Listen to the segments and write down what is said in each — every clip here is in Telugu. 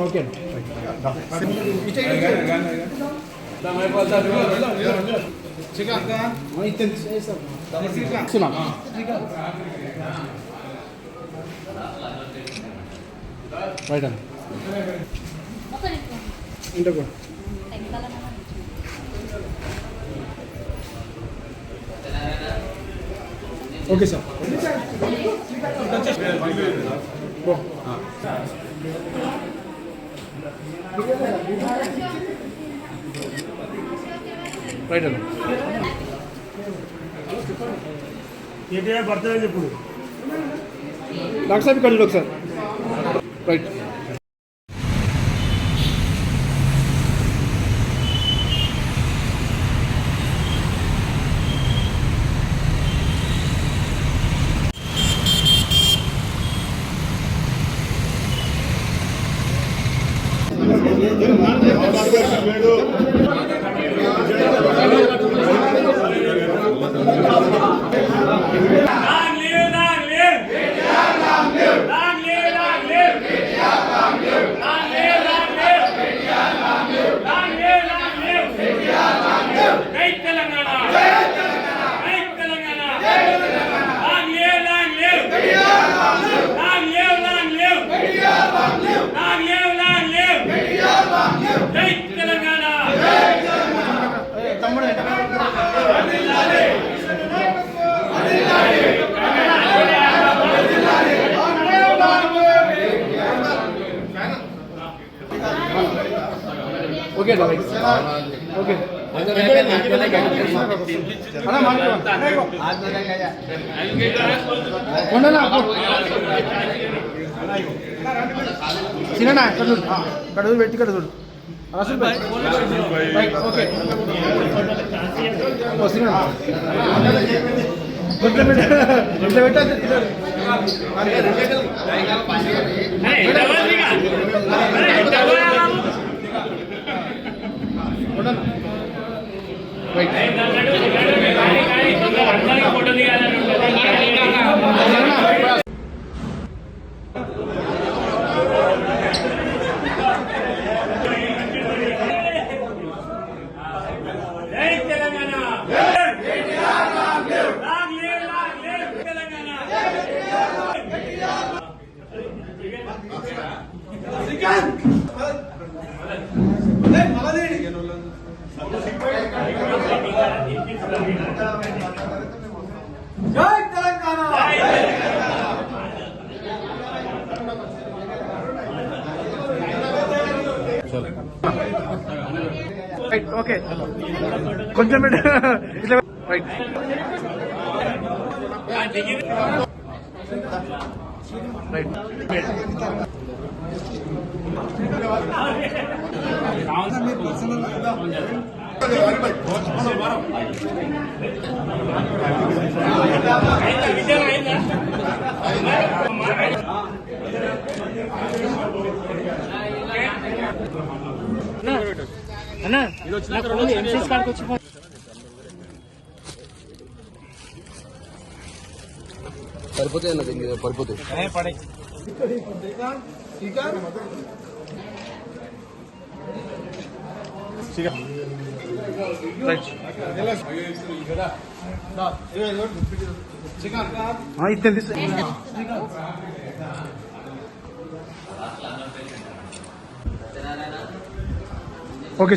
ఓకే రైట్ అండి ఇంట కూడా ఓకే సార్. రైట్ అండి కేటీఆర్ బర్త్డే చెప్పుడు డాక్టర్ సాబ్ ఇక్కడ ఒకసారి రైట్ ఓకే ఓకే అన్నా చిన్న ఇక్కడ చూడు. ఇక్కడ చూడు పెట్టి ఇక్కడ చూడు. రాసులు ఓకే. ఓ సినిమా ఇట్లా పెట్ట. ఇట్లా అరే అరే రైట్ రైట్ ఓకే కొంచెం పెట్టు. ఇట్లా రైట్ రైట్ విజయం సరిపోతాయి అన్నది మీద పడిపోతాయి ఇస్తే ఓకే.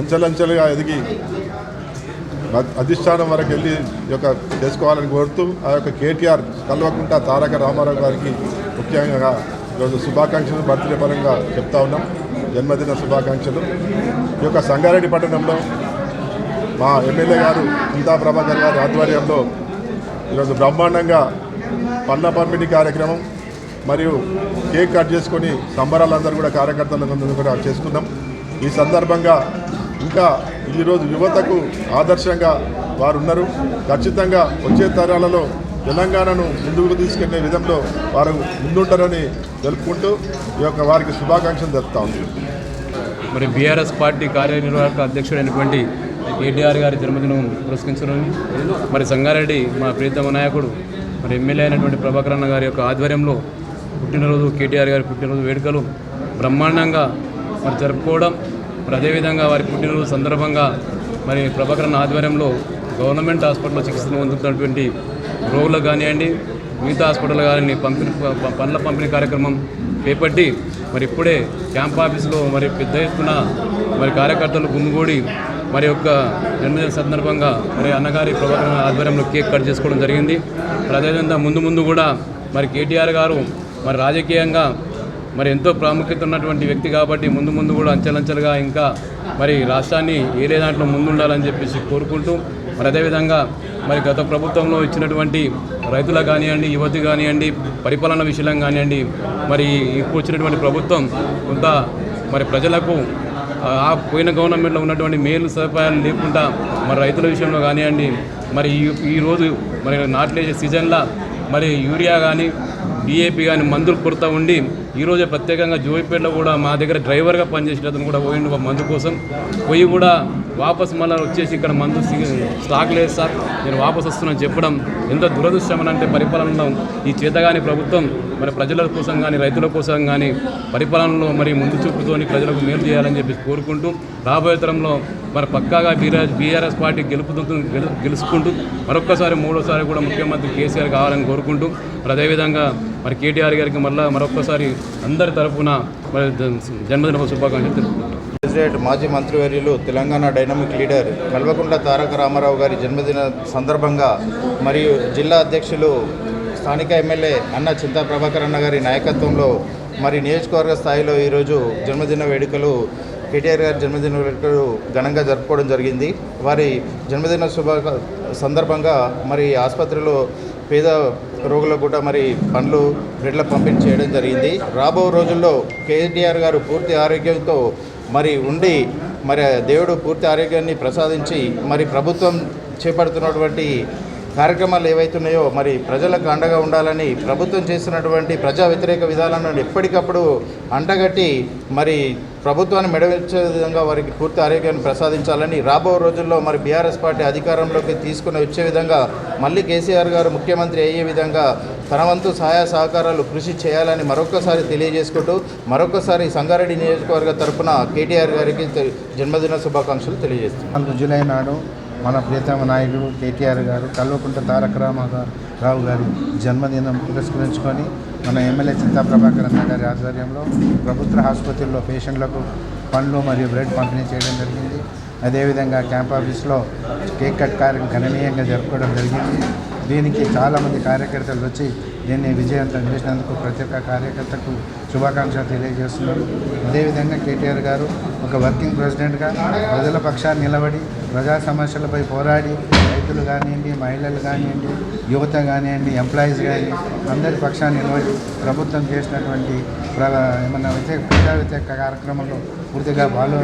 అంచెలంచెలుగా ఎదిగి అధిష్టానం వరకు వెళ్ళి ఈ యొక్క చేసుకోవాలని కోరుతూ ఆ యొక్క కేటీఆర్ కల్వకుంట తారక రామారావు గారికి ముఖ్యంగా ఈరోజు శుభాకాంక్షలు బర్త్డే పరంగా చెప్తా ఉన్నాం. జన్మదిన శుభాకాంక్షలు. ఈ యొక్క సంగారెడ్డి పట్టణంలో మా ఎమ్మెల్యే గారు సీతా ప్రభాకర్ గారి ఆధ్వర్యంలో ఈరోజు బ్రహ్మాండంగా పన్న పంపిణీ కార్యక్రమం మరియు కేక్ కట్ చేసుకొని సంబరాలందరూ కూడా కార్యకర్తలందరూ కూడా చేసుకున్నాం. ఈ సందర్భంగా ఇంకా ఈరోజు యువతకు ఆదర్శంగా వారు ఉన్నారు ఖచ్చితంగా వచ్చే తరాలలో తెలంగాణను ముందుకు తీసుకెళ్ళే విధంలో వారు ముందుంటారని తెలుపుకుంటూ ఈ యొక్క వారికి శుభాకాంక్షలు తెలుపుతా ఉంది మరి బీఆర్ఎస్ పార్టీ కార్యనిర్వాహక అధ్యక్షుడైనటువంటి కేటీఆర్ గారి జన్మదినం పురస్కరించడం. మరి సంగారెడ్డి మా ప్రీతమ నాయకుడు మరి ఎమ్మెల్యే అయినటువంటి ప్రభాకర్ అన్న గారి యొక్క ఆధ్వర్యంలో పుట్టినరోజు కేటీఆర్ గారి పుట్టినరోజు వేడుకలు బ్రహ్మాండంగా మరి జరుపుకోవడం మరి అదేవిధంగా వారి పుట్టినరోజు సందర్భంగా మరి ప్రభాకరన్ ఆధ్వర్యంలో గవర్నమెంట్ హాస్పిటల్లో చికిత్స పొందుతున్నటువంటి రోగులకు కానివ్వండి మిగతా హాస్పిటల్ కానీ పంపిణీ పనుల పంపిణీ కార్యక్రమం చేపట్టి మరి ఇప్పుడే క్యాంప్ ఆఫీసులో మరి పెద్ద ఎత్తున మరి కార్యకర్తలు గుమ్మిగూడి మరి యొక్క జన్మదిన సందర్భంగా మరి అన్నగారి ప్రభాకరణ ఆధ్వర్యంలో కేక్ కట్ చేసుకోవడం జరిగింది. మరి అదేవిధంగా ముందు ముందు కూడా మరి కేటీఆర్ గారు మరి రాజకీయంగా మరి ఎంతో ప్రాముఖ్యత ఉన్నటువంటి వ్యక్తి కాబట్టి ముందు ముందు కూడా అంచెలంచెలుగా ఇంకా మరి రాష్ట్రాన్ని ఏరే దాంట్లో ముందుండాలని చెప్పేసి కోరుకుంటూ మరి అదేవిధంగా మరి గత ప్రభుత్వంలో ఇచ్చినటువంటి రైతులకు కానివ్వండి యువతి కానివ్వండి పరిపాలన విషయం కానివ్వండి మరి ఇప్పుడు వచ్చినటువంటి ప్రభుత్వం కొంత మరి ప్రజలకు ఆ పోయిన గవర్నమెంట్లో ఉన్నటువంటి మేలు సదుపాయాలు లేకుండా మరి రైతుల విషయంలో కానివ్వండి మరి ఈ ఈరోజు మరి నాట్లేసే సీజన్లో మరి యూరియా కానీ డిఏపి కానీ మందులు కొరత ఉండి ఈరోజే ప్రత్యేకంగా జోయిపేటలో కూడా మా దగ్గర డ్రైవర్గా పనిచేసిన అతను కూడా పోయిండు మందు కోసం. పోయి కూడా వాపస్ మళ్ళీ వచ్చేసి ఇక్కడ మందు స్టాక్ లేదు సార్. నేను వాపస్ వస్తున్నాను చెప్పడం ఎంత దురదృష్టం అంటే పరిపాలనలో ఈ చేతగాని ప్రభుత్వం మరి ప్రజల కోసం కానీ రైతుల కోసం కానీ పరిపాలనలో మరి ముందు చూపుతోని ప్రజలకు మేలు చేయాలని చెప్పి కోరుకుంటూ రాబోయే తరంలో మరి పక్కాగా బీఆర్ బీఆర్ఎస్ పార్టీ గెలుపుతూ గెలు- గెలుచుకుంటూ మరొక్కసారి మూడోసారి కూడా ముఖ్యమంత్రి కేసీఆర్ కావాలని కోరుకుంటూ మరి అదేవిధంగా మరి కేటీఆర్ గారికి మళ్ళీ మరొక్కసారి అందరి తరఫున మరి జన్మదిన శుభాకాంక్షలు తెలుపుకుంటాం ప్రెసిడెంట్ మాజీ మంత్రివర్యులు తెలంగాణ డైనమిక్ లీడర్ కల్వకుంట్ల తారక రామారావు గారి జన్మదిన సందర్భంగా మరియు జిల్లా అధ్యక్షులు స్థానిక ఎమ్మెల్యే అన్న చింతా ప్రభాకర్ అన్న గారి నాయకత్వంలో మరి నియోజకవర్గ స్థాయిలో ఈరోజు జన్మదిన వేడుకలు కేటీఆర్ గారి జన్మదిన వేడుకలు ఘనంగా జరుపుకోవడం జరిగింది. వారి జన్మదిన శుభ సందర్భంగా మరి ఆసుపత్రిలో పేద రోగులకు కూడా మరి పండ్లు బ్రెడ్ల పంపిణీ చేయడం జరిగింది. రాబో రోజుల్లో కేటీఆర్ గారు పూర్తి ఆరోగ్యంతో మరి ఉండి మరి దేవుడు పూర్తి ఆరోగ్యాన్ని ప్రసాదించి మరి ప్రభుత్వం చేపడుతున్నటువంటి కార్యక్రమాలు ఏవైతున్నాయో మరి ప్రజలకు అండగా ఉండాలని ప్రభుత్వం చేస్తున్నటువంటి ప్రజా వ్యతిరేక విధానాలను ఎప్పటికప్పుడు అంటగట్టి మరి ప్రభుత్వాన్ని మెడవించే విధంగా వారికి పూర్తి ఆరోగ్యాన్ని ప్రసాదించాలని రాబో రోజుల్లో మరి బీఆర్ఎస్ పార్టీ అధికారంలోకి తీసుకుని వచ్చే విధంగా మళ్ళీ కేసీఆర్ గారు ముఖ్యమంత్రి అయ్యే విధంగా తన వంతు సహాయ సహకారాలు కృషి చేయాలని మరొకసారి తెలియజేసుకుంటూ మరొకసారి సంగారెడ్డి నియోజకవర్గ తరపున కేటీఆర్ గారికి జన్మదిన శుభాకాంక్షలు తెలియజేస్తున్నాను. జూలై నాడు మన ప్రియతమ నాయకుడు కేటీఆర్ గారు కల్వకుంట తారక రామారావు గారి జన్మదినం పురస్కరించుకొని మన ఎమ్మెల్యే చింతా ప్రభాకర్ అన్న గారి ఆధ్వర్యంలో ప్రభుత్వ ఆసుపత్రుల్లో పేషెంట్లకు పండ్లు మరియు బ్రెడ్ పంపిణీ చేయడం జరిగింది. అదేవిధంగా క్యాంప్ ఆఫీస్లో కేక్ కట్ కార్యక్రమం గణనీయంగా జరుపుకోవడం జరిగింది. దీనికి చాలామంది కార్యకర్తలు వచ్చి దీన్ని విజయవంతం చేసినందుకు ప్రతి ఒక్క కార్యకర్తకు శుభాకాంక్షలు తెలియజేస్తున్నారు. అదేవిధంగా కేటీఆర్ గారు ఒక వర్కింగ్ ప్రెసిడెంట్గా ప్రజల పక్షాన్ని నిలబడి ప్రజా సమస్యలపై పోరాడి రైతులు కానివ్వండి మహిళలు కానివ్వండి యువత కానివ్వండి ఎంప్లాయీస్ కానీ అందరి పక్షాన్ని నిలబడి ప్రభుత్వం చేసినటువంటి ప్ర ఏమన్నా వ్యతిరేక ప్రజా వ్యతిరేక కార్యక్రమంలో పూర్తిగా వాళ్ళు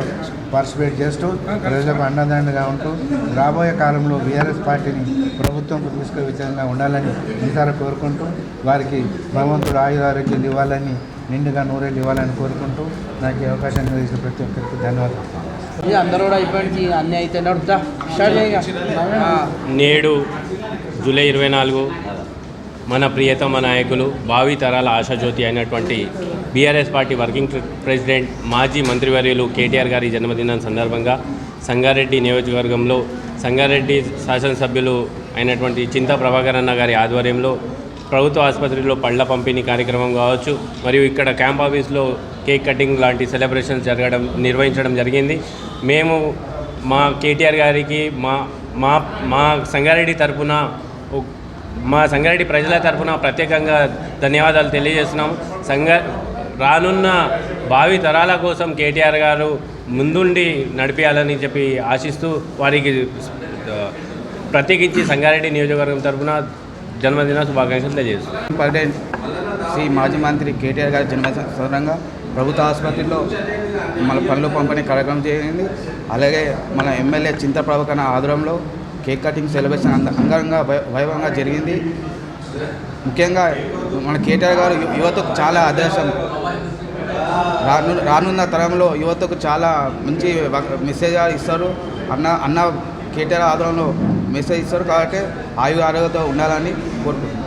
పార్టిసిపేట్ చేస్తూ ప్రజలకు అండదండగా ఉంటూ రాబోయే కాలంలో బీఆర్ఎస్ పార్టీని ప్రభుత్వంకు తీసుకునే విధంగా ఉండాలని ఇంతారా కోరుకుంటూ వారికి భగవంతుడు ఆయురారోగ్యాలు ఇవ్వాలని నిండుగా నూరేళ్ళు ఇవ్వాలని కోరుకుంటూ నాకు ఈ అవకాశం కలిగిన ప్రతి ఒక్కరికి ధన్యవాదాలు. అందరూ కూడా అయిపోయింది. అన్నీ అయితే నడుపుతా. నేడు జూలై ఇరవై నాలుగు మన ప్రియతమ నాయకులు భావి తరాల ఆశాజ్యోతి అయినటువంటి బీఆర్ఎస్ పార్టీ వర్కింగ్ ప్రెసిడెంట్ మాజీ మంత్రివర్యులు కేటీఆర్ గారి జన్మదినం సందర్భంగా సంగారెడ్డి నియోజకవర్గంలో సంగారెడ్డి శాసనసభ్యులు అయినటువంటి చింతా ప్రభాకర్ అన్న గారి ఆధ్వర్యంలో ప్రభుత్వ ఆసుపత్రిలో పళ్ళ పంపిణీ కార్యక్రమం కావచ్చు మరియు ఇక్కడ క్యాంప్ ఆఫీస్లో కేక్ కటింగ్ లాంటి సెలబ్రేషన్స్ జరగడం నిర్వహించడం జరిగింది. మేము మా కేటీఆర్ గారికి మా మా మా సంగారెడ్డి తరపున మా సంగారెడ్డి ప్రజల తరపున ప్రత్యేకంగా ధన్యవాదాలు తెలియజేస్తున్నాం సంగ రానున్న భావి తరాల కోసం కేటీఆర్ గారు ముందుండి నడిపించాలని చెప్పి ఆశిస్తూ వారికి ప్రత్యేకించి సంగారెడ్డి నియోజకవర్గం తరపున జన్మదిన శుభాకాంక్షలు తెలియజేస్తున్నాం ప్రెసిడెంట్ శ్రీ మాజీ మంత్రి కేటీఆర్ గారి జన్మదిన సందర్భంగా ప్రభుత్వ ఆసుపత్రిలో మన పనులు పంపిణీ కార్యక్రమం జరిగింది అలాగే మన ఎమ్మెల్యే చింత ప్రభాకర్ ఆధ్వర్యంలో కేక్ కటింగ్ సెలబ్రేషన్ అంత అంగంగా వై- వైభవంగా జరిగింది. ముఖ్యంగా మన కేటీఆర్ గారు యువతకు చాలా ఆదర్శం. రాను రానున్న తరంలో యువతకు చాలా మంచి మెసేజ్ ఇస్తారు. అన్న అన్న కేటీఆర్ ఆధ్వర్యంలో మెసేజ్ ఇస్తారు. కాబట్టి ఆయు ఆరోగ్యతో ఉండాలని కోరుకుంటున్నాను.